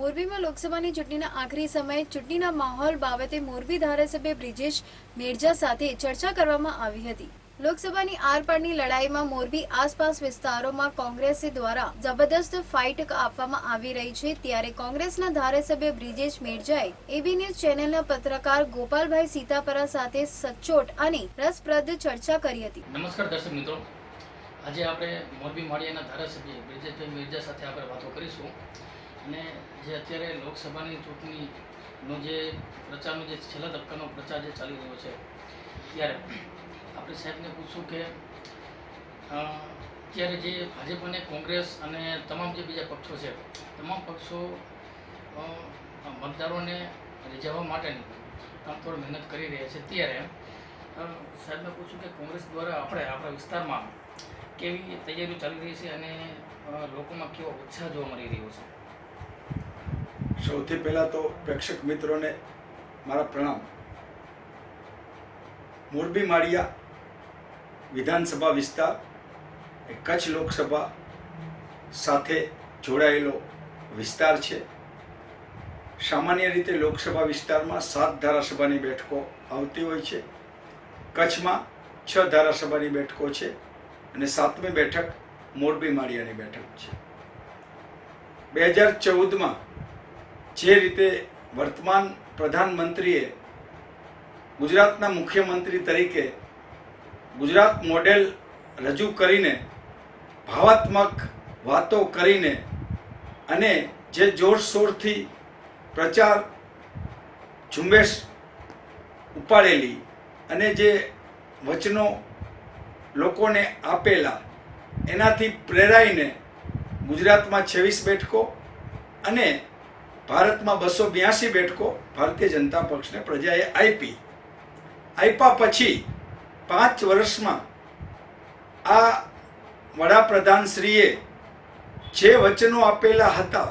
મોરબીમાં લોકસભાની ચૂંટણીના આખરી સમયે ચૂંટણીના માહોલ બાબતે મોરબી ધારાસભ્ય બ્રિજેશ મેરજા સાથે ચર્ચા કરવામાં આવી હતી. લોકસભાની આરપારની લડાઈમાં મોરબી આસપાસ વિસ્તારોમાં કોંગ્રેસ દ્વારા જબરદસ્ત ફાઇટ આપવામાં આવી રહી છે ત્યારે કોંગ્રેસના ધારાસભ્ય બ્રિજેશ મેરજાએ એબી ન્યૂઝ ચેનલના પત્રકાર ગોપાલભાઈ સીતાપરા સાથે સચોટ અને રસપ્રદ ચર્ચા કરી હતી. નમસ્કાર દર્શક મિત્રો. આજે આપણે મોરબી માળિયાના ધારાસભ્ય બ્રિજેશભાઈ મેરજા સાથે આપણે વાતો કરીશું. અને જે અત્યારે લોકસભાની ચૂંટણીનો જે પ્રચારનો જે છેલ્લા તબક્કાનો પ્રચાર જે ચાલી રહ્યો છે, ત્યારે આપણે સાહેબને પૂછશું કે અત્યારે જે ભાજપ અને કોંગ્રેસ અને તમામ જે બીજા પક્ષો છે, તમામ પક્ષો મતદારોને રીઝવવા માટેની તનતોડ મહેનત કરી રહ્યા છે. ત્યારે સાહેબને પૂછું કે કોંગ્રેસ દ્વારા આપણે આપણા વિસ્તારમાં કેવી તૈયારીઓ ચાલી રહી છે અને લોકોમાં કેવો ઉત્સાહ જોવા મળી રહ્યો છે? સૌથી પહેલાં તો પ્રેક્ષક મિત્રોને મારા પ્રણામ. મોરબી માળિયા વિધાનસભા વિસ્તાર એ કચ્છ લોકસભા સાથે જોડાયેલો વિસ્તાર છે. સામાન્ય રીતે લોકસભા વિસ્તારમાં સાત ધારાસભાની બેઠકો આવતી હોય છે. કચ્છમાં છ ધારાસભાની બેઠકો છે અને સાતમી બેઠક મોરબી માળિયાની બેઠક છે. બે હજાર ચૌદમાં જે રીતે વર્તમાન પ્રધાનમંત્રીએ ગુજરાતના મુખ્યમંત્રી તરીકે ગુજરાત મોડેલ રજૂ કરીને ભાવાત્મક વાતો કરીને અને જે જોરશોરથી પ્રચાર ઝુંબેશ ઉપાડેલી અને જે વચનો લોકોને આપેલા, એનાથી પ્રેરાઈને ગુજરાતમાં છવ્વીસ બેઠકો અને ભારતમાં બસો બ્યાસી બેઠકો ભારતીય જનતા પક્ષને પ્રજાએ આપી. આપ્યા પછી પાંચ વર્ષમાં આ વડાપ્રધાનશ્રીએ જે વચનો આપેલા હતા,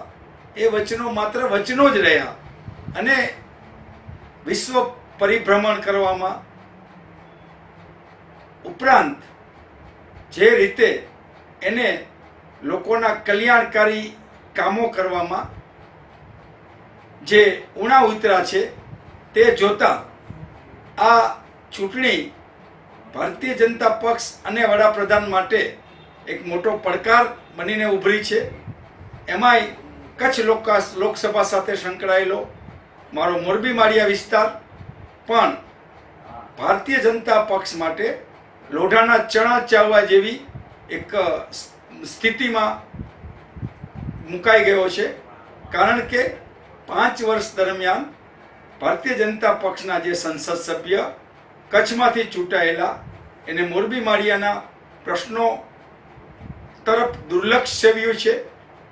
એ વચનો માત્ર વચનો જ રહ્યા અને વિશ્વ પરિભ્રમણ કરવામાં ઉપરાંત જે રીતે એને લોકોના કલ્યાણકારી કામો કરવામાં જે ઉણા ઉતરા છે, તે જોતા આ ચૂંટણી ભારતીય જનતા પક્ષ અને વડાપ્રધાન માટે એક મોટો પડકાર બનીને ઉભરી છે. એમાંય કચ્છ લોકસભા સાથે સંકળાયેલો મારો મોરબી માળિયા વિસ્તાર, પણ ભારતીય જનતા પક્ષ માટે લોઢાના ચણા ચાવવા જેવી એક સ્થિતિમાં મુકાઈ ગયો છે. કારણ કે પાંચ વર્ષ દરમિયાન ભારતીય જનતા પક્ષના જે સંસદ સભ્ય કચ્છમાંથી ચૂંટાયેલા એને મોરબી માળિયાના પ્રશ્નો તરફ દુર્લક્ષ સેવ્યું છે.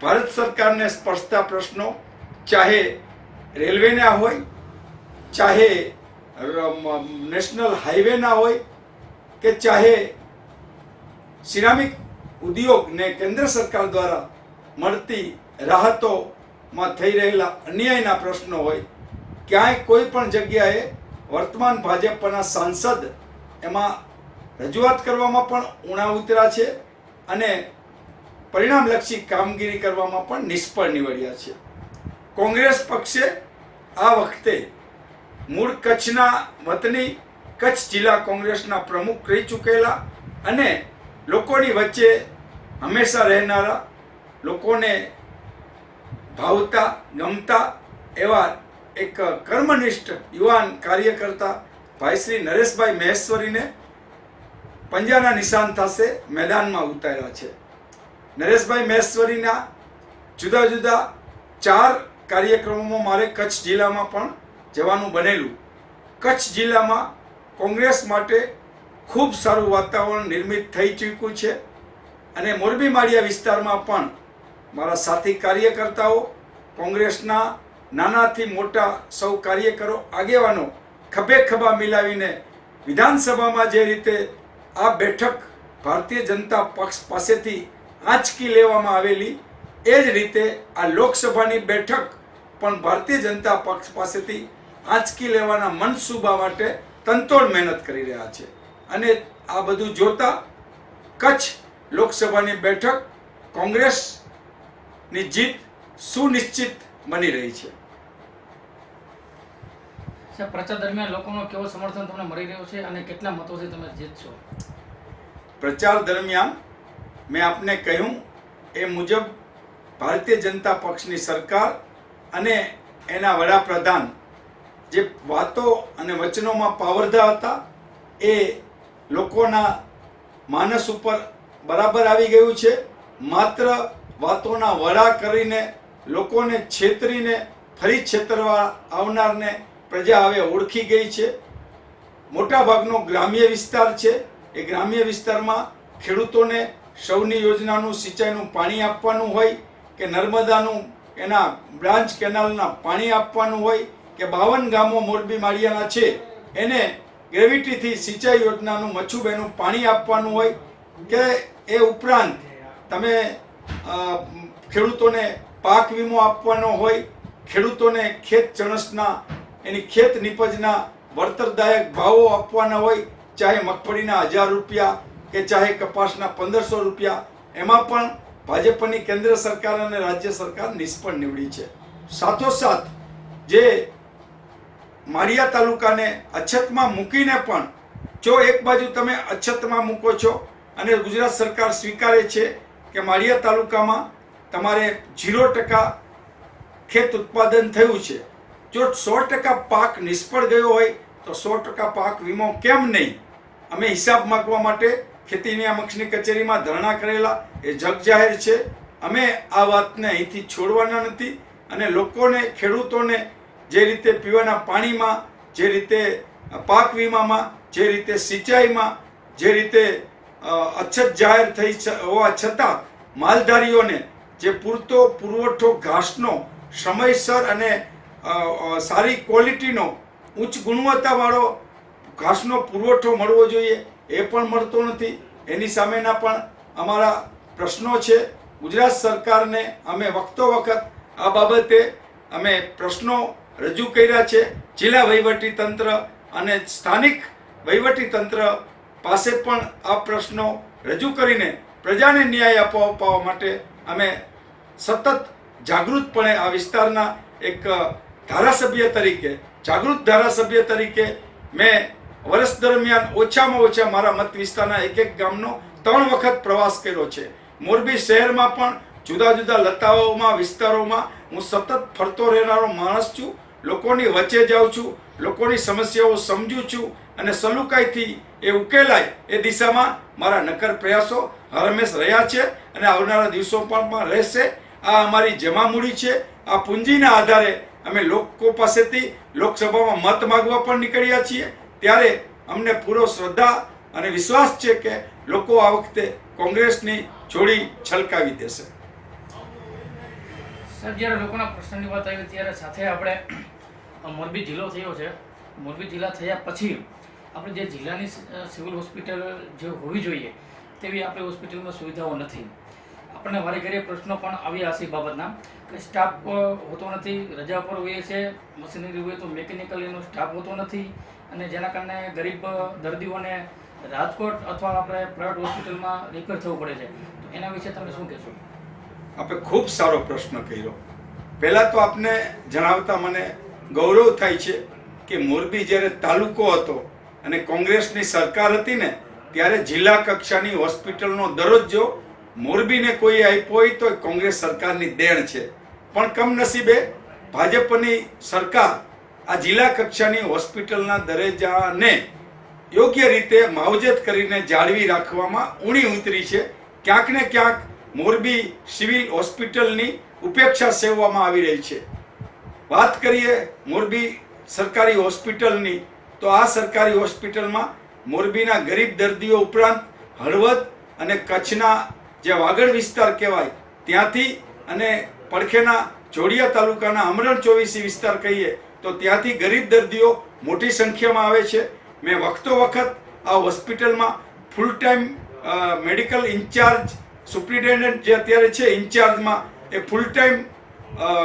ભારત સરકારને સ્પર્શતા પ્રશ્નો ચાહે રેલવેના હોય, ચાહે નેશનલ હાઈવેના હોય કે ચાહે સિરામિક ઉદ્યોગને કેન્દ્ર સરકાર દ્વારા મળતી રાહતોમાં થઈ રહેલા અન્યાયના પ્રશ્નો હોય, ક્યાંય કોઈ પણ જગ્યાએ વર્તમાન ભાજપના સાંસદ એમાં રજૂઆત કરવામાં પણ ઉણા ઉતર્યા છે અને પરિણામલક્ષી કામગીરી કરવામાં પણ નિષ્ફળ નીવડ્યા છે. કોંગ્રેસ પક્ષે આ વખતે મૂળ કચ્છના વતની કચ્છ જિલ્લા કોંગ્રેસના પ્રમુખ રહી ચૂકેલા અને લોકોની વચ્ચે હંમેશા રહેનારા લોકોને ભાવતા ગમતા એવા એક કર્મનિષ્ઠ યુવાન કાર્યકર્તા ભાઈ શ્રી નરેશભાઈ મહેશ્વરીને પંજાના નિશાન થશે મેદાનમાં ઉતાર્યા છે. નરેશભાઈ મહેશ્વરીના જુદા જુદા ચાર કાર્યક્રમોમાં મારે કચ્છ જિલ્લામાં પણ જવાનું બનેલું. કચ્છ જિલ્લામાં કોંગ્રેસ માટે ખૂબ સારું વાતાવરણ નિર્મિત થઈ ચૂક્યું છે અને મોરબી માળિયા વિસ્તારમાં પણ મારા સાથી કાર્યકર્તાઓ, કોંગ્રેસના નાનાથી મોટા સૌ કાર્યકરો, આગેવાનો ખભે ખભા મિલાવીને વિધાનસભામાં જે રીતે આ બેઠક ભારતીય જનતા પક્ષ પાસેથી આંચકી લેવામાં આવેલી, એ જ રીતે આ લોકસભાની બેઠક પણ ભારતીય જનતા પક્ષ પાસેથી આંચકી લેવાના મનસૂબા માટે તંતોડ મહેનત કરી રહ્યા છે. અને આ બધું જોતા કચ્છ લોકસભાની બેઠક કોંગ્રેસની જીત સુનિશ્ચિત બની રહી છે. પ્રચાર દરમિયાન લોકોનો કેવો સમર્થન તમને મળી રહ્યો છે અને કેટલા મતોથી તમે જીતશો પ્રચાર દરમિયાન મેં આપને કહ્યું એ મુજબ ભારતીય જનતા પક્ષની સરકાર અને એના વડાપ્રધાન જે વાતો અને વચનોમાં પાવરધા હતા એ લોકોના માનસ ઉપર બરાબર આવી ગયું છે. માત્ર વાતોના વડા કરીને લોકોને છેતરીને ફરી છેતરવા આવનારને પ્રજા હવે ઓળખી ગઈ છે. મોટાભાગનો ગ્રામ્ય વિસ્તાર છે. એ ગ્રામ્ય વિસ્તારમાં ખેડૂતોને સૌની યોજનાનું સિંચાઈનું પાણી આપવાનું હોય કે નર્મદાનું એના બ્રાન્ચ કેનાલના પાણી આપવાનું હોય કે બાવન ગામો મોરબી માળિયાના છે, એને ગ્રેવિટીથી સિંચાઈ યોજનાનું મચ્છુબેનું પાણી આપવાનું હોય કે એ ઉપરાંત તમે ખેડૂતોને પાક વીમો આપવાનો હોય, ખેડૂતોને ખેત ચણસના, એની ખેત નિપજના વળતરદાયક ભાવો આપવાના હોય, ચાહે મગફળીના હજાર રૂપિયા કે ચાહે કપાસના પંદરસો રૂપિયા, એમાં પણ ભાજપની કેન્દ્ર સરકાર અને રાજ્ય સરકાર નિષ્ફળ નીવડી છે. સાથોસાથ, જે માળિયા તાલુકાને અછતમાં મૂકીને પણ જો એક બાજુ તમે અછતમાં મૂકો છો અને ગુજરાત સરકાર સ્વીકારે છે કે માળિયા તાલુકામાં તમારે ઝીરો ટકા ખેત ઉત્પાદન થયું છે. જો સો ટકા પાક નિષ્ફળ ગયો હોય, તો સો ટકા પાક વીમો કેમ નહીં? અમે હિસાબ માગવા માટે ખેતી નિયામકની કચેરીમાં ધરણા કરેલા. એ જગ જાહેર છે. અમે આ વાતને અહીંથી છોડવાના નથી અને લોકોને, ખેડૂતોને જે રીતે પીવાના પાણીમાં, જે રીતે પાક વીમામાં, જે રીતે સિંચાઈમાં, જે રીતે અછત જાહેર થઈ હોવા છતાં માલધારીઓને જે પૂરતો પુરવઠો, ઘાસનો, સમયસર અને સારી ક્વોલિટીનો, ઉચ્ચ ગુણવત્તાવાળો ઘાસનો પુરવઠો મળવો જોઈએ, એ પણ મળતો નથી. એની સામેના પણ અમારા પ્રશ્નો છે. ગુજરાત સરકારને અમે વખતો વખત આ બાબતે અમે પ્રશ્નો રજૂ કર્યા છે. જિલ્લા વહીવટી તંત્ર અને સ્થાનિક વહીવટી તંત્ર પાસે પણ આ પ્રશ્નો રજૂ કરીને પ્રજાને ન્યાય આપવા અપાવવા માટે અમે સતત જાગૃતપણે આ વિસ્તારના એક ધારાસભ્ય તરીકે, જાગૃત ધારાસભ્ય તરીકે મેં વર્ષ દરમિયાન ઓછામાં ઓછા મારા મત વિસ્તારના એક એક ગામનો ત્રણ વખત પ્રવાસ કર્યો છે. મોરબી શહેરમાં પણ જુદા જુદા લતાઓમાં, વિસ્તારોમાં હું સતત ફરતો રહેનારો માણસ છું. લોકોની વચ્ચે જાઉં છું, લોકોની સમસ્યાઓ સમજું છું અને સલુકાઈથી એ ઉકેલાય એ દિશામાં મારા નકર પ્રયાસો હરમેશ રહ્યા છે અને આવનારા દિવસો પણ રહેશે. આ અમારી જમામૂડી છે. આ પૂંજીના આધારે અમે લોકો પાસેથી લોકસભામાં મત માગવા પણ નીકળ્યા છીએ. ત્યારે અમને પૂરો શ્રદ્ધા અને વિશ્વાસ છે કે લોકો આ વખતે કોંગ્રેસની જોડી છલકાવી દેશે. સર, જ્યારે લોકોના પ્રશ્નની વાત આવી ત્યારે સાથે આપણે મોરબી જિલ્લો થયો છે. મોરબી જિલ્લા થયા પછી આપણે જે જિલ્લાની સિવિલ હોસ્પિટલ જે હોવી જોઈએ તેવી આપણી હોસ્પિટલમાં સુવિધાઓ નથી. આપણને વારે ઘરે પ્રશ્નો પણ આવ્યા હશે બાબતના કે સ્ટાફ હોતો નથી, રજા પર હોઈએ છે, મશીનરી હોય તો મેકેનિકલ એનો સ્ટાફ હોતો નથી અને જેના કારણે ગરીબ દર્દીઓને રાજકોટ અથવા આપણે પ્રાઇવેટ હોસ્પિટલમાં રિફર થવું પડે છે. તો એના વિશે તમે શું કહેશો? આપણે ખૂબ સારો પ્રશ્ન કર્યો. પહેલાં તો આપને જણાવતા મને ગૌરવ થાય છે કે મોરબી જ્યારે તાલુકો હતો અને કોંગ્રેસની સરકાર હતી ને ત્યારે જિલ્લા કક્ષાની હોસ્પિટલનો દરજ્જો મોરબીને કોઈ આપ્યો હોય તો કોંગ્રેસ સરકારની દેણ છે. પણ કમનસીબે ભાજપની સરકાર આ જિલ્લા કક્ષાની હોસ્પિટલના દરજ્જાને યોગ્ય રીતે માવજત કરીને જાળવી રાખવામાં ઊણી ઉતરી છે. ક્યાંક ને ક્યાંક મોરબી સિવિલ હોસ્પિટલની ઉપેક્ષા સેવવામાં આવી રહી છે. વાત કરીએ મોરબી સરકારી હોસ્પિટલની, તો આ સરકારી હોસ્પિટલમાં મોરબીના ગરીબ દર્દીઓ ઉપરાંત હળવદ અને કચ્છના જે વાગડ વિસ્તાર કહેવાય, ત્યાંથી અને પડખેના જોડિયા તાલુકાના અમરણ ચોવીસી વિસ્તાર કહીએ, તો ત્યાંથી ગરીબ દર્દીઓ મોટી સંખ્યામાં આવે છે. મેં વખતો વખત આ હોસ્પિટલમાં full time medical incharge superintendent જે અત્યારે છે ઇન્ચાર્જમાં, એ ફૂલ ટાઈમ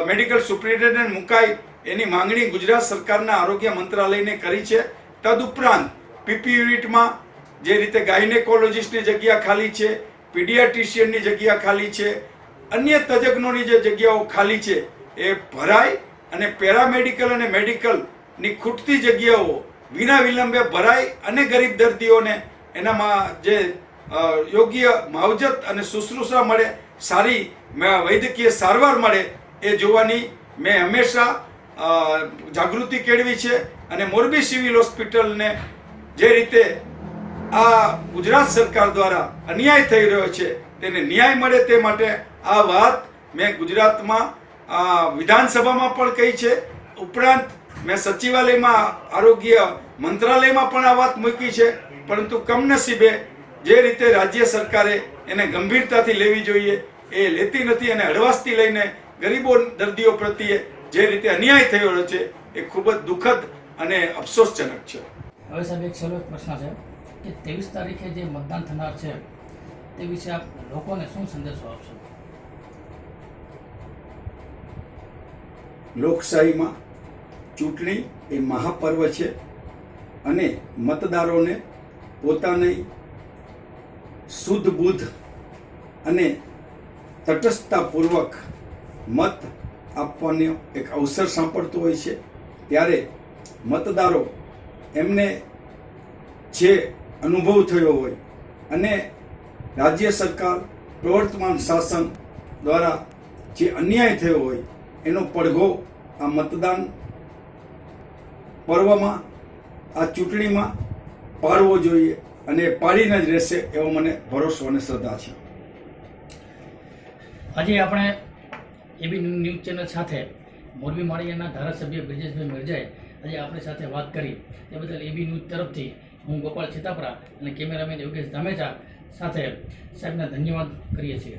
મેડિકલ સુપ્રિન્ટેન્ડન્ટ મુકાય એની માંગણી ગુજરાત સરકારના આરોગ્ય મંત્રાલયને કરી છે. તદુપરાંત પીપી યુનિટમાં જે રીતે ગાયનેકોલોજીસ્ટની જગ્યા ખાલી છે, પીડિયાટ્રિશિયનની જગ્યા ખાલી છે, અન્ય તજજ્ઞોની જે જગ્યાઓ ખાલી છે, એ ભરાય અને પેરામેડિકલ અને મેડિકલની ખૂટતી જગ્યાઓ વિના વિલંબે ભરાય અને ગરીબ દર્દીઓને એનામાં જે યોગ્ય માવજત અને શુશ્રૂષા મળે, સારી વૈદ્યકીય સારવાર મળે, એ જોવાની મેં હંમેશા જાગૃતિ કેળવી છે અને મોરબી સિવિલ હોસ્પિટલને જે રીતે આ ગુજરાત સરકાર દ્વારા અન્યાય થઈ રહ્યો છે, તેને ન્યાય મળે તે માટે આ વાત મેં ગુજરાતમાં વિધાનસભામાં પણ કહી છે. ઉપરાંત મેં સચિવાલયમાં, આરોગ્ય મંત્રાલયમાં પણ આ વાત મૂકી છે. પરંતુ કમનસીબે જે રીતે રાજ્ય સરકારે એને ગંભીરતાથી લેવી જોઈએ, એ લેતી નથી અને હળવાશથી લઈને ગરીબો દર્દીઓ પ્રત્યે જે રીતે અન્યાય થયો છે, એ ખૂબ જ દુઃખદ અને અફસોસજનક છે. હવે સાહેબ એક છેલ્લો પ્રશ્ન છે કે ત્રેવીસ તારીખે જે મતદાન થનાર છે, તે વિશે આપ લોકોને શું સંદેશો આપશો? લોકશાહીમાં ચૂંટણી એ મહાપર્વ છે અને મતદારોને પોતાની શુદ્ધ બુદ્ધ અને તટસ્થતાપૂર્વક મત આપવાનો એક અવસર સાંપડતો હોય છે. ત્યારે મતદારો એમને જે અનુભવ થયો હોય અને રાજ્ય સરકાર, પ્રવર્તમાન શાસન દ્વારા જે અન્યાય થયો હોય, એનો પડઘો આ મતદાન પર્વમાં, આ ચૂંટણીમાં પાડવો જોઈએ અને પાડીને જ રહેશે એવો મને ભરોસો અને શ્રદ્ધા છે. આજે આપણે એબી ન્યૂઝ ચેનલ સાથે મોરબી માળિયાના ધારાસભ્ય બ્રિજેશભાઈ મિર્જાએ આજે આપણી સાથે વાત કરી. તે બદલ એબી ન્યૂઝ તરફથી હું ગોપાલ છેતાપરા અને કેમેરામેન યોગેશ ધામેચા સાથે સાહેબને ધન્યવાદ કરીએ છીએ.